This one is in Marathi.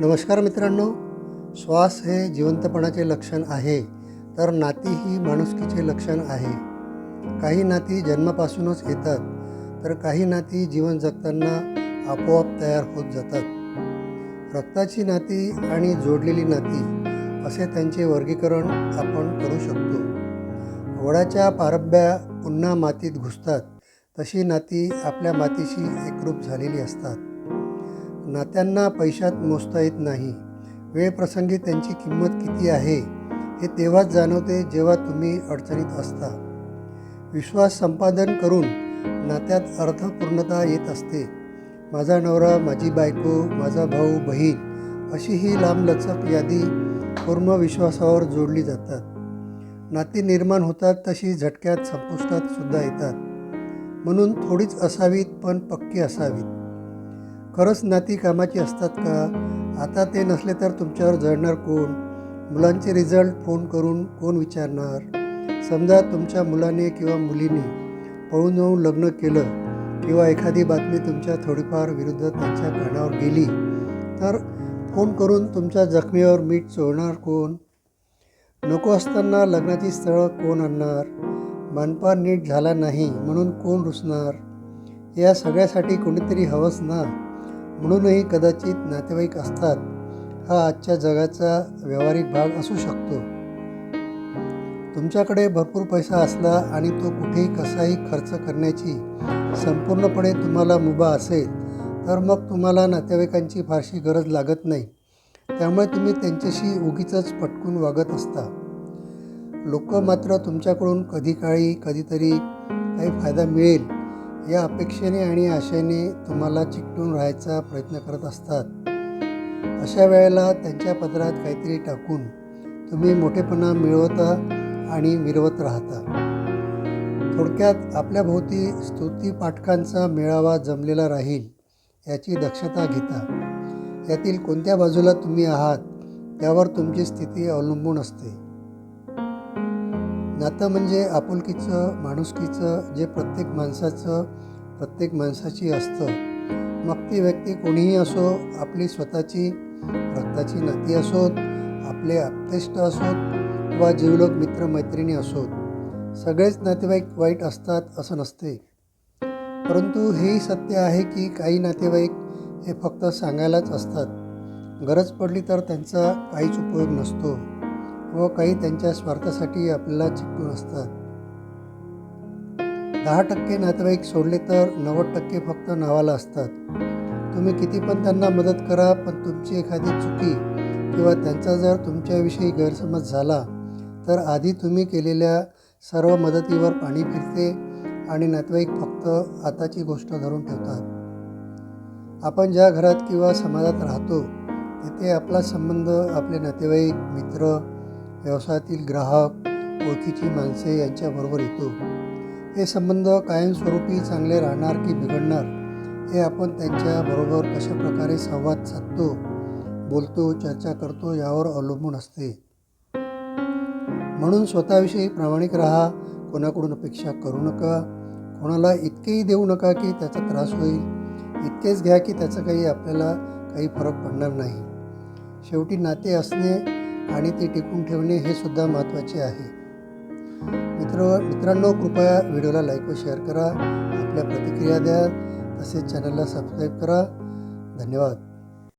नमस्कार मित्रांनो. श्वास हे जिवंतपणाचे लक्षण आहे तर नाती ही माणुसकीचे लक्षण आहे. काही नाती जन्मापासूनच येतात तर काही नाती जीवन जगताना आपोआप तयार होत जातात. रक्ताची नाती आणि जोडलेली नाती असे त्यांचे वर्गीकरण आपण करू शकतो. वडाच्या पारब्या पुन्हा मातीत घुसतात तशी नाती आपल्या मातीशी एकरूप झालेली असतात. नात्यांना पैशात मोजता येत नाही. वेळप्रसंगी त्यांची किंमत किती आहे हे तेव्हाच जाणवते जेव्हा तुम्ही अडचणीत असता. विश्वास संपादन करून नात्यात अर्थपूर्णता येत असते. माझा नवरा माझी बायको माझा भाऊ बहीण अशी ही लांबलचक यादी पूर्ण विश्वासावर जोडली जातात. नाती निर्माण होतात तशी झटक्यात संपुष्टात सुद्धा येतात. म्हणून थोडीच असावीत पण पक्की असावीत. खरंच नाती कामाची असतात का? आता ते नसले तर तुमच्यावर जळणार कोण? मुलांचे रिझल्ट फोन करून कोण विचारणार? समजा तुमच्या मुलाने किंवा मुलीने पळून जाऊन लग्न केलं किंवा एखादी बातमी तुमच्या थोडीफार विरुद्ध त्यांच्या कानावर गेली तर फोन करून तुमच्या जखमीवर मीठ चोळणार कोण? नको असताना लग्नाची स्थळं कोण आणणार? मानपान नीट झाला नाही म्हणून कोण रुसणार? या सगळ्यासाठी कोणीतरी हवंच ना. म्हणूनही कदाचित नातेवाईक असतात हा आजच्या जगाचा व्यावहारिक भाग असू शकतो. तुमच्याकडे भरपूर पैसा असला आणि तो कुठेही कसाही खर्च करण्याची संपूर्णपणे तुम्हाला मुभा असेल तर मग तुम्हाला नातेवाईकांची फारशी गरज लागत नाही. त्यामुळे तुम्ही त्यांच्याशी उगीच पटकून वागत असता. लोक मात्र तुमच्याकडून कधी काळी कधीतरी काही फायदा मिळेल. या अपेक्षेने आणि आशेने तुम्हाला चिकटून राहायचा प्रयत्न करत असतात. अशा वेळेला त्यांच्या पदरात काहीतरी टाकून तुम्ही मोठेपणा मिळवता आणि मिरवत राहता. थोडक्यात आपल्या भोवती स्तुती पाठकांचा मेळावा जमलेला राहील याची दक्षता घेता. यातील कोणत्या बाजूला तुम्ही आहात त्यावर तुमची स्थिती अवलंबून असते. नातं म्हणजे आपुलकीचं माणुसकीचं जे प्रत्येक माणसाचं प्रत्येक माणसाची असतं. मग ती व्यक्ती कोणीही असो आपली स्वतःची रक्ताची नाती असोत आपले आप्तेष्ट असोत वा जीवलोक मित्रमैत्रिणी असोत सगळेच नातेवाईक वाईट असतात असं नसते. परंतु हेही सत्य आहे की काही नातेवाईक हे फक्त सांगायलाच असतात. गरज पडली तर त्यांचा काहीच उपयोग नसतो. व काही त्यांच्या स्वार्थासाठी आपल्याला चिकटून असतात. दहा टक्के नातेवाईक सोडले तर नव्वद टक्के फक्त नावाला असतात. तुम्ही किती पण त्यांना मदत करा पण तुमची एखादी चुकी किंवा त्यांचा जर तुमच्याविषयी गैरसमज झाला तर आधी तुम्ही केलेल्या सर्व मदतीवर पाणी फिरते आणि नातेवाईक फक्त आताची गोष्ट धरून ठेवतात. आपण ज्या घरात किंवा समाजात राहतो तिथे आपला संबंध आपले नातेवाईक मित्र व्यवसायातील ग्राहक ओळखीची माणसे यांच्याबरोबर येतो. हे संबंध कायमस्वरूपी चांगले राहणार की बिघडणार हे आपण त्यांच्याबरोबर कशाप्रकारे संवाद साधतो बोलतो चर्चा करतो यावर अवलंबून असते. म्हणून स्वतःविषयी प्रामाणिक राहा कोणाकडून अपेक्षा करू नका कोणाला इतकेही देऊ नका की त्याचा त्रास होईल इतकेच घ्या की त्याचा काही आपल्याला काही फरक पडणार नाही. शेवटी नाते असणे आणि ते टिकून ठेवणे हे सुद्धा महत्त्वाचे आहे. मित्र मित्रांनो कृपया व्हिडिओला लाईक व शेअर करा. आपल्या प्रतिक्रिया द्या. तसेच चॅनलला सबस्क्राईब करा. धन्यवाद.